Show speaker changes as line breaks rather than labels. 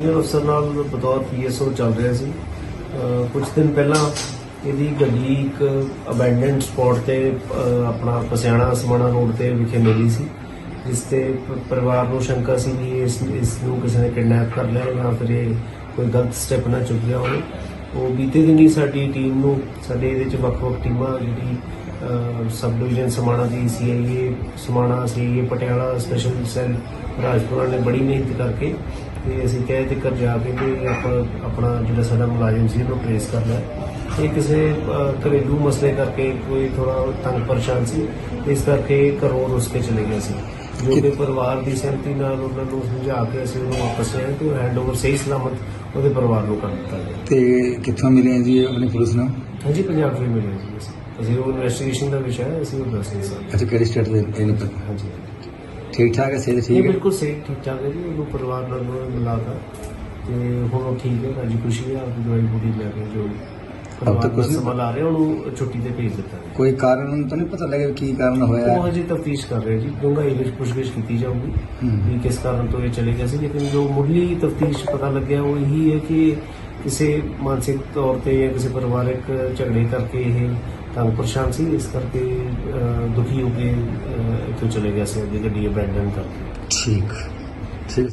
Senior ਅਫਸਰ ਨਾਲ ਬਤੌਰ ਪੀਐਸਓ ਚੱਲ ਰਿਹਾ ਸੀ। ਅਹ ਕੁਝ ਦਿਨ ਪਹਿਲਾਂ ਇਹਦੀ ਗੱਡੀ ਇੱਕ ਅਬੈਂਡਨਡ ਸਪੌਟ ਤੇ ਆਪਣਾ ਪਸਿਆਣਾ ਸਮਾਣਾ ਰੋਡ ਤੇ ਵਿਖੇ ਮਿਲੀ ਸੀ, ਜਿਸ ਤੇ ਪਰਿਵਾਰ ਨੂੰ ਸ਼ੰਕਾ ਸੀ ਵੀ ਇਸ ਇਸ ਨੂੰ ਕਿਸੇ ਨੇ ਕਿਡਨੈਪ ਕਰ ਲਿਆ ਜਾਂ ਫਿਰ ਇਹ ਕੋਈ ਗਲਤ ਸਟੈਪ ਨਾ ਚੁੱਕ ਲਿਆ ਹੋਵੇ। ਉਹ ਬੀਤੇ ਦਿਨ ਹੀ ਸਾਡੀ ਟੀਮ ਨੂੰ, ਸਾਡੇ ਇਹਦੇ ਚ ਵੱਖ-ਵੱਖ ਟੀਮਾਂ ਜਿਹੜੀ ਸਬ ਡਿਵੀਜ਼ਨ ਸਮਾਣਾ ਦੀ CIA Samana CIA Patiala special cell Rajpura ਨੇ ਬੜੀ ਮਿਹਨਤ ਕਰਕੇ ਤੇ ਅਸੀਂ ਕਹੇ ਤੇ ਕਰ ਜਾ ਕੇ ਤੇ ਆਪਾਂ ਆਪਣਾ ਜਿਹੜਾ ਸਾਡਾ ਮੁਲਾਜ਼ਮ ਸੀ ਉਹਨੂੰ ਟ੍ਰੇਸ ਕਰ ਲਿਆ। ਇਹ ਕਿਸੇ ਘਰੇਲੂ ਮਸਲੇ ਕਰਕੇ ਕੋਈ ਥੋੜਾ ਤੰਗ ਪਰੇਸ਼ਾਨ ਸੀ ਇਸ ਕਰਕੇ ਇਹ ਘਰੋਂ ਰੁੱਸ ਕੇ ਚਲੇ ਗਿਆ ਸੀ। ਜੋ ਕਿ ਪਰਿਵਾਰ ਦੀ ਸਹਿਮਤੀ ਨਾਲ ਉਹਨਾਂ ਨੂੰ ਸਮਝਾ ਕੇ ਅਸੀਂ ਉਹਨੂੰ ਵਾਪਸ ਲਿਆਏ ਤੇ ਹੈਂਡਓਵਰ ਸਹੀ ਸਲਾਮਤ ਉਹਦੇ ਪਰਿਵਾਰ ਨੂੰ ਕਰ ਦਿੱਤਾ ਗਿਆ।
ਤੇ ਕਿੱਥੋਂ ਮਿਲੇ ਜੀ ਆਪਣੀ ਪੁਲਿਸ ਨੂੰ?
ਹਾਂਜੀ ਪੰਜਾਬ ਤੋਂ ਹੀ ਮਿਲਿਆ ਜੀ ਅਸੀਂ। ਉਹ ਇਨਵੈਸਟੀਗੇਸ਼ਨ ਦਾ ਵਿਸ਼ਾ ਹੈ ਅਸੀਂ ਉਹ ਦੱਸ ਨਹੀਂ ਸਕਦੇ
ਅੱਛਾ ਕਿਹੜੀ ਸਟੇਟ ਦੇ ਇਹਨੂੰ
ਹਾਂਜੀ।
ਠੀਕ ਠਾਕ ਹੈ ਸਿਹਤ
ਇਹ
ਠੀਕ ਹੈ?
ਬਿਲਕੁਲ ਸਹੀ ਠੀਕ ਠਾਕ ਹੈ ਜੀ ਉਹਨੂੰ ਪਰਿਵਾਰ ਨਾਲ ਉਹਨੂੰ ਮਿਲਾਤਾ। ਤੇ ਹੁਣ ਉਹ ਠੀਕ ਹੈ ਰਾਜੀ ਖੁਸ਼ੀ ਹੈ ਆਪਣੀ ਦਵਾਈ ਬੂਟੀ ਲੈ ਕੇ ਜੋ ਪਰਿਵਾਰ
ਕੁਛ ਨਹੀਂ
ਸਮਾਂ ਲਾ ਰਿਹਾ ਉਹਨੂੰ ਛੁੱਟੀ ਤੇ ਭੇਜ ਦਿੱਤਾ
ਕੋਈ ਕਾਰਨ ਤਾਂ ਨਹੀਂ ਪਤਾ ਲੱਗਿਆ ਵੀ ਕੀ ਕਾਰਨ ਹੋਇਆ?
ਉਹ ਹਜੇ ਤਫਤੀਸ਼ ਕਰ ਰਹੇ ਜੀ ਡੂੰਘਾਈ ਵਿੱਚ ਪੁੱਛਗਿੱਛ ਕੀਤੀ ਜਾਊਗੀ
ਹੂੰ।
ਵੀ ਕਿਸ ਕਾਰਨ ਤੋਂ ਇਹ ਚਲੇ ਗਏ ਸੀ ਲੇਕਿਨ ਜੋ ਮੁੱਢਲੀ ਤਫਤੀਸ਼ ਪਤਾ ਲੱਗਿਆ ਉਹ ਇਹੀ ਹੈ ਕਿ ਕਿਸੇ ਮਾਨਸਿਕ ਤੌਰ ਤੇ ਜਾਂ ਕਿਸੇ ਪਰਿਵਾਰਕ ਝਗੜੇ ਕਰਕੇ ਇਹ ਤੰਗ ਪਰੇਸ਼ਾਨ ਸੀ ਇਸ ਕਰਕੇ ਦੁਖੀ ਹੋ ਕੇ ਇੱਥੋਂ ਚਲੇ ਗਿਆ ਸੀ ਅੱਗੇ ਗੱਡੀ ਅਬੈਂਡਨ ਕਰਕੇ
ਠੀਕ।